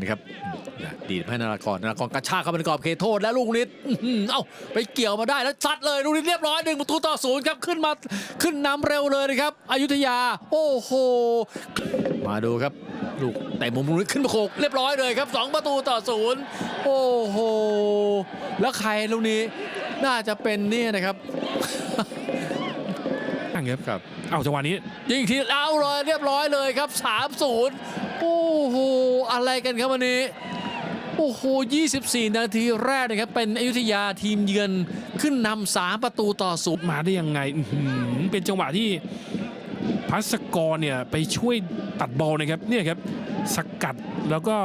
นะครับนะดีดให้นารากรนารากรกระชากเข้าไปในกรอบเขตโทษแล้วลูกนิดอื้อหือเอ้าไปเกี่ยวมาได้แล้วซัดเลยลูกนิดเรียบร้อยหนึ่งประตูต่อศูนย์ครับขึ้นมาขึ้นนำเร็วเลยนะครับอยุธยา โอ้โหมาดูครับลูกแต่มุมลูกนิดขึ้นมาโขกเรียบร้อยเลยครับสองประตูต่อศูนย์โอ้โหแล้วใครลูกนี้น่าจะเป็นเนี่ยนะครับนั่งครับครับเอาจังหวะนี้ยิงทีเอาเลยเรียบร้อยเลยครับ3-0โอ้โห อะไรกันครับวันนี้โอ้โห 24 นาทีแรกนะครับ เป็นอยุธยาทีมเยือนขึ้นนำ3ประตูต่อศูนย์มาได้ยังไง เป็นจังหวะที่พัสกรเนี่ยไปช่วยตัดบอลนะครับ เนี่ยครับสกัดแล้วก็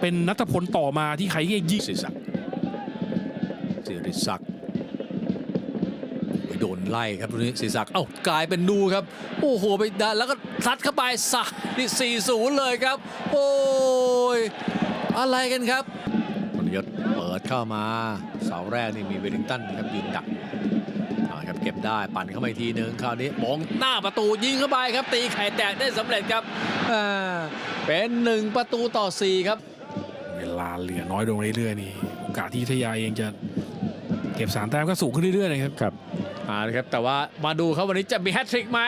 เป็นนัทพลต่อมาที่ใครยิงสิริศักดิ์สิริศักดิ์ ดนไล่ครับตรงนี้สิริศักดิ์เอ้ากลายเป็นนูครับ โอ้โหไปดันแล้วก็ซัดเข้าไปสักนี่4-0เลยครับ โอ้ยอะไรกันครับมนยศเปิดเข้ามาเสาแรกนี่มีเวลลิงตันนะครับยืนดักเอาครับเก็บได้ปั่นเข้ามาอีกทีนึงคราวนี้มองหน้าประตูยิงเข้าไปครับ ตีไข่แตกได้สำเร็จครับอ่าเป็นหนึ่งประตูต่อสี่ครับ เวลาเหลือน้อยลงเรื่อยๆนี่โอกาสที่อยุธยาเองจะเก็บสามแต้มก็สูงขึ้นเรื่อยๆนะครับครับ อ่าครับแต่ว่ามาดูครับวันนี้จะมีแฮตทริกไหม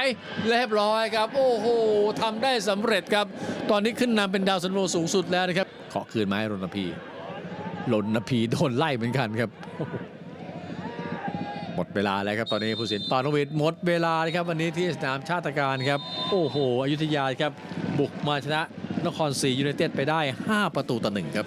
เรียบร้อยครับ โอ้โหทำได้สำเร็จครับ ตอนนี้ขึ้นนำเป็นดาวซันโวสูงสุดแล้วนะครับ ขอคืนไหมรณพีรณพีโดนไล่เหมือนกันครับ หมดเวลาแล้วครับตอนนี้ผู้สินปานวิทย์หมดเวลาครับ วันนี้ที่สนามชาติการครับ โอ้โหอยุธยาครับ บุกมาชนะนครศรียูไนเต็ดไปได้ 5 ประตูต่อหนึ่งครับ